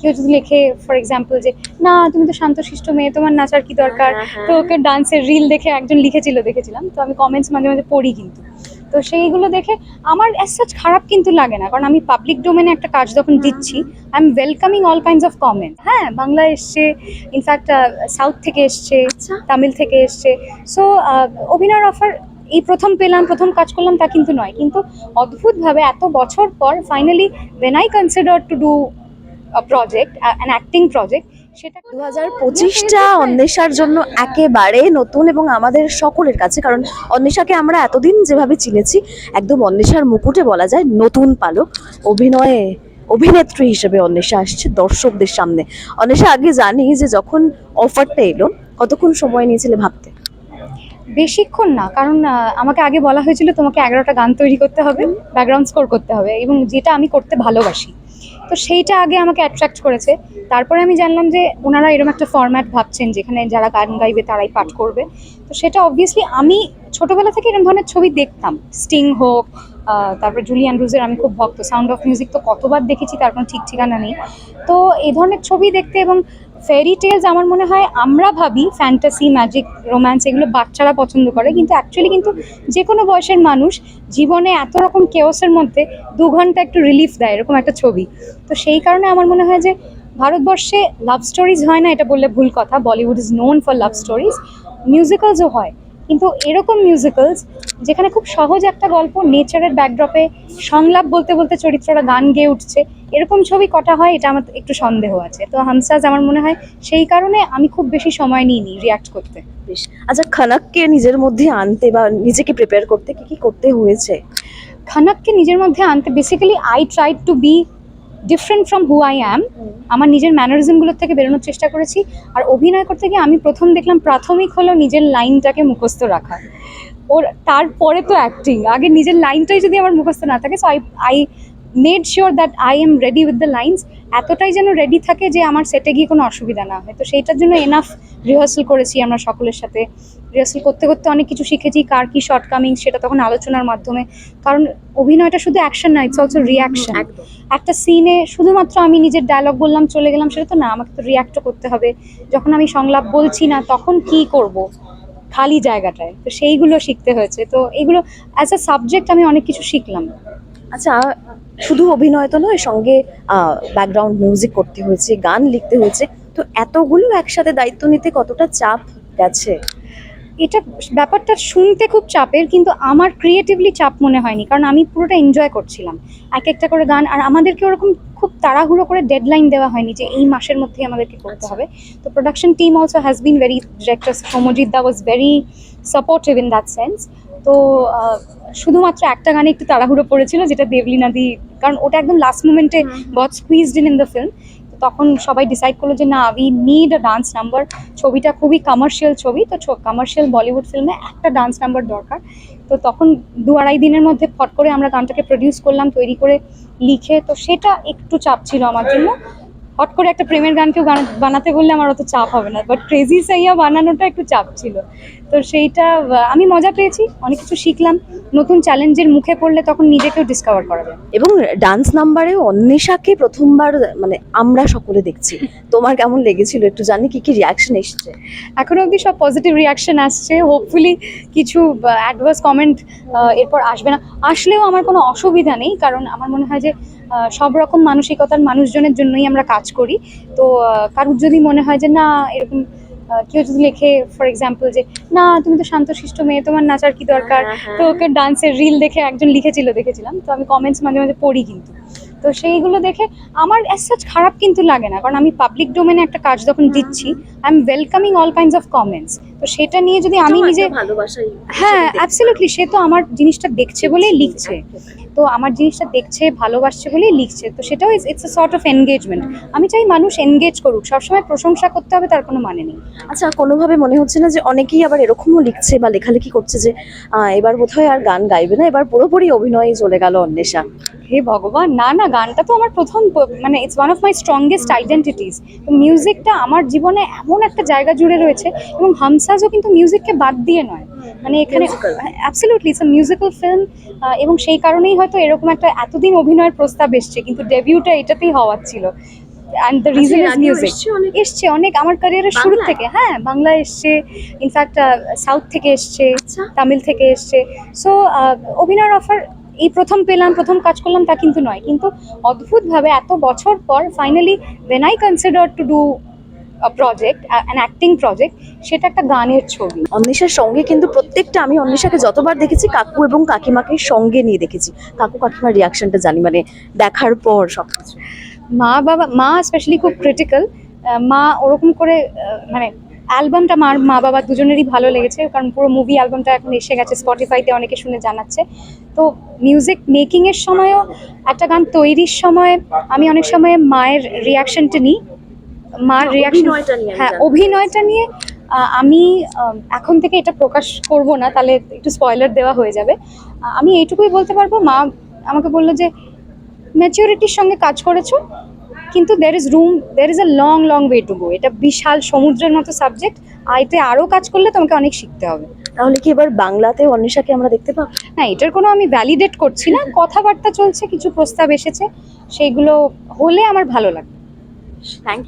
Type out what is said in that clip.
কেউ যদি লেখে ফর এক্সাম্পল যে না তুমি তো শান্তশিষ্ট মেয়ে তোমার নাচার কি দরকার? হ্যাঁ, হ্যাঁ। তো ওকে ডান্সের রিল দেখে একজন লিখেছিল দেখেছিলাম। তো আমি কমেন্টস মাঝে মাঝে পড়ি কিন্তু। তো সেইগুলো দেখে আমার অ্যাজ সাচ খারাপ কিন্তু লাগে না। কারণ আমি পাবলিক ডোমেনে একটা কাজ যখন দিচ্ছি I am welcoming all kinds of comment হ্যাঁ বাংলা এসছে ইনফ্যাক্ট সাউথ থেকে এসছে আচ্ছা। তামিল থেকে এসছে। সো অভিনয়ের অফার এই প্রথম পেলাম প্রথম কাজ করলাম তা কিন্তু নয়। কিন্তু অদ্ভুতভাবে এত বছর পর finally when I consider to do project an acting project সেটা দু হাজার পঁচিশটা অন্বেষার জন্য একেবারে নতুন এবং আমাদের সকলের কাছে কারণ অন্বেষাকে আমরা এতদিন যেভাবে চিনেছি একদম অন্বেষার মুকুটে বলা যায় নতুন পালক অভিনয়ে অভিনেত্রী হিসেবে অন্বেষা আসছে দর্শকদের সামনে। অন্বেষা আগে জানি যে যখন অফারটা এলো কতক্ষণ সময় নিয়েছিলে ভাবতে? বেশিক্ষণ না কারণ আমাকে আগে বলা হয়েছিল তোমাকে এগারোটা গান তৈরি করতে হবে ব্যাকগ্রাউন্ড স্কোর করতে হবে এবং যেটা আমি করতে ভালোবাসি। তো সেইটা আগে আমাকে অ্যাট্রাক্ট করেছে। তারপরে আমি জানলাম যে ওনারা এরকম একটা ফর্ম্যাট ভাবছেন, যেখানে যারা গান গাইবে তারাই পাঠ করবে। তো সেটা অবভিয়াসলি আমি ছোটোবেলা থেকে এরকম ধরনের ছবি দেখতাম। স্টিং হোক তারপরে জুলিয়ান রুজের আমি খুব ভক্ত। সাউন্ড অফ মিউজিক তো কতবার দেখেছি, তার কোনো ঠিক ঠিকানা নেই। তো এই ধরনের ছবি দেখতে এবং ফেরি টেলস আমার মনে হয় আমরা ভাবি ফ্যান্টাসি ম্যাজিক রোম্যান্স এগুলো বাচ্চারা পছন্দ করে, কিন্তু অ্যাকচুয়ালি কিন্তু যে কোনো বয়সের মানুষ জীবনে এত রকম কেওসের মধ্যে দু ঘণ্টা একটু রিলিফ দেয়, এরকম একটা ছবি। তো সেই কারণে আমার মনে হয় যে ভারতবর্ষে লাভ স্টোরিজ হয় না, এটা বললে ভুল কথা Bollywood is known for love stories মিউজিক্যালসও হয়। কিন্তু এরকম মিউজিক্যালস যেখানে খুব সহজ একটা গল্প নেচারের ব্যাকড্রপে সংলাপ বলতে বলতে চরিত্ররা গান গেয়ে উঠছে এরকম ছবি কটা হয় এটা আমার একটু সন্দেহ আছে। তো হামসাজ আমার মনে হয় সেই কারণে আমি খুব বেশি সময় নিইনি রিয়াক্ট করতে। বেশ। আচ্ছা খানাককে নিজের মধ্যে আনতে বা নিজেকে প্রিপেয়ার করতে কি কি করতে হয়েছে? খানাককে নিজের মধ্যে আনতে basically I try to be different from who I am আমার নিজের ম্যানারিজমগুলোর থেকে বেরোনোর চেষ্টা করেছি, আর অভিনয় করতে গিয়ে আমি প্রথম দেখলাম প্রাথমিক হলো নিজের লাইনটাকে মুখস্থ রাখা। ওর, তারপরে তো অ্যাক্টিং আগে নিজের লাইনটাই যদি আমার মুখস্থ না থাকে so I I made sure that I am ready with the lines এতটাই যেন রেডি থাকে যে আমার সেটে গিয়ে কোনো অসুবিধা না হয়। তো সেইটার জন্য এনাফ রিহার্সাল করেছি আমরা সকলের সাথে। রিহার্সাল করতে করতে অনেক কিছু শিখেছি কার কি শর্টকামিং সেটা তখন আলোচনার মাধ্যমে। কারণ অভিনয়টা শুধু অ্যাকশন না ইটস অলসো রিয়াকশন একটা সিনে শুধুমাত্র আমি নিজের ডায়লগ বললাম চলে গেলাম সেটা তো না আমাকে তো রিয়াক্টও করতে হবে। যখন আমি সংলাপ বলছি না তখন কি করব? খালি জায়গাটায়। তো সেইগুলো শিখতে হয়েছে। তো এগুলো অ্যাজ আ সাবজেক্ট আমি অনেক কিছু শিখলাম। আচ্ছা শুধু অভিনয় তো নয় সঙ্গে ব্যাকগ্রাউন্ড মিউজিক করতে হয়েছে গান লিখতে হয়েছে তো এতগুলো একসাথে দায়িত্ব নিতে কতটা চাপ গেছে? এটা ব্যাপারটা শুনতে খুব চাপের কিন্তু আমার ক্রিয়েটিভলি চাপ মনে হয়নি কারণ আমি পুরোটা এনজয় করছিলাম। এক একটা করে গান আর আমাদেরকে ওরকম খুব তাড়াহুড়ো করে ডেডলাইন দেওয়া হয়নি যে এই মাসের মধ্যেই আমাদেরকে করতে হবে। তো production team also has been very director Pramojit the was very supportive in that sense তো শুধুমাত্র একটা গানে একটু তাড়াহুড়ো পড়েছিল যেটা দেবলীনা দি কারণ ওটা একদম লাস্ট মোমেন্টে got squeezed in in the film তখন সবাই ডিসাইড করল যে না we need a dance number ছবিটা খুবই কমার্শিয়াল ছবি তো কমার্শিয়াল বলিউড ফিল্মে একটা ডান্স নাম্বার দরকার। তো তখন দু আড়াই দিনের মধ্যে ফট করে আমরা গানটাকে প্রডিউস করলাম তৈরি করে লিখে তো সেটা একটু চাপ ছিল আমার জন্য। হট করে একটা প্রেমের গানকেও গান বানাতে বললে আমার অত চাপ হবে না। বাট ক্রেজি সাইয়া বানানোটা একটু চাপ ছিল। তো সেইটা আমি মজা পেয়েছি অনেক কিছু শিখলাম। নতুন চ্যালেঞ্জের মুখে পড়লে তখন নিজেকেও ডিসকভার করা যায়। এবং ডান্স নাম্বারে অন্বেষাকে প্রথমবার মানে আমরা সকলে দেখছি। তোমার কেমন লেগেছিল? একটু জানি কি কি রিয়াকশন এসছে। এখনও অবধি সব পজিটিভ রিয়াকশন আসছে। হোপফুলি কিছু অ্যাডভার্স কমেন্ট এরপর আসবে না। আসলেও আমার কোনো অসুবিধা নেই। কারণ আমার মনে হয় যে সব রকম মানসিকতার মানুষজনের জন্যই আমরা কাজ করি। তো কারুর যদি মনে হয় যে না এরকম কেউ যদি লেখে ফর এক্সাম্পল যে না তুমি তো শান্তশিষ্ট মেয়ে তোমার নাচার কি দরকার? তো ওকে ডান্সের রিল দেখে একজন লিখেছিল দেখেছিলাম। তো আমি কমেন্টস মাঝে মাঝে পড়ি কিন্তু। তো সেইগুলো দেখে আমার অ্যাজ সাচ খারাপ কিন্তু লাগে না। কারণ আমি পাবলিক ডোমেনে একটা কাজ যখন দিচ্ছি I am welcoming all kinds of comments তো সেটা নিয়ে যদি আমি নিজে হ্যাঁ অ্যাবসলিউটলি সে তো আমার জিনিসটা দেখছে বলেই লিখছে। তো আমার জিনিসটা দেখছে, ভালোবাসছে বলেই লিখছে। তো সেটাও it's a sort of engagement আমি চাই মানুষ এনগেজ করুক। সবসময় প্রশংসা করতে হবে, তার কোনো মানে নেই। আচ্ছা কোনোভাবে মনে হচ্ছে না যে অনেকেই আবার এরকমও লিখছে বা লেখালেখি করছে যে এবার বোধহয় আর গান গাইবে না, এবার পুরোপুরি অভিনয়ে চলে গেল অন্বেষা। হে ভগবান না না গানটা তো আমার প্রথম মানে it's one of my strongest identities তো মিউজিকটা আমার জীবনে এমন একটা জায়গা জুড়ে রয়েছে এবং হামসাজও কিন্তু মিউজিককে বাদ দিয়ে নয় মানে এখানে. অ্যাবসলিউটলি ইটস মিউজিক্যাল ফিল্ম এবং সেই কারণেই হয়তো এরকম একটা এতদিন অভিনয়ের প্রস্তাব এসছে কিন্তু ডেবিউটা এটাতেই হওয়ার ছিল and the reason is music এসছে অনেক? আমার ক্যারিয়ারের শুরু থেকে হ্যাঁ বাংলা এসছে ইনফ্যাক্ট সাউথ থেকে এসছে আচ্ছা। তামিল থেকে এসছে সো অভিনয়ের অফার এই প্রথম পেলাম প্রথম কাজ করলাম তা কিন্তু নয়। কিন্তু অদ্ভুতভাবে এত বছর পর finally when I consider to do project an acting project সেটা একটা গানের ছবি। অন্বেষার সঙ্গে কিন্তু প্রত্যেকটা আমি অন্বেষাকে যতবার দেখেছি কাকু এবং কাকিমাকে সঙ্গে নিয়ে দেখেছি। কাকু কাকিমার রিয়াকশনটা জানি মানে দেখার পর সবকিছু। মা বাবা মা স্পেশালি খুব ক্রিটিক্যাল মা ওরকম করে মানে অ্যালবামটা মার মা বাবা দুজনেরই ভালো লেগেছে কারণ পুরো মুভি অ্যালবামটা এখন এসে গেছে স্পটিফাইতে অনেকে শুনে জানাচ্ছে। তো মিউজিক মেকিংয়ের সময়ও একটা গান তৈরির সময় আমি অনেক সময় মায়ের রিয়াকশনটা নিই। মার হ্যাঁ, রিয়াকশন হ্যাঁ অভিনয়টা নিয়ে আমি এখন থেকে এটা প্রকাশ করব না তাহলে একটু স্পয়লার দেওয়া হয়ে যাবে। আমি এইটুকুই বলতে পারব মা আমাকে বলল যে ম্যাচিউরিটির সঙ্গে কাজ করেছ কিন্তু there is room there is a long long way to go এটা বিশাল সমুদ্রের মতো সাবজেক্ট আইতে আরও কাজ করলে তোমাকে অনেক শিখতে হবে। তাহলে কি এবার বাংলাতে অন্বেষাকে আমরা দেখতে পাবো? না এটার কোনো আমি ভ্যালিডেট করছি না। কথাবার্তা চলছে কিছু প্রস্তাব এসেছে সেইগুলো হলে আমার ভালো লাগবে। থ্যাংক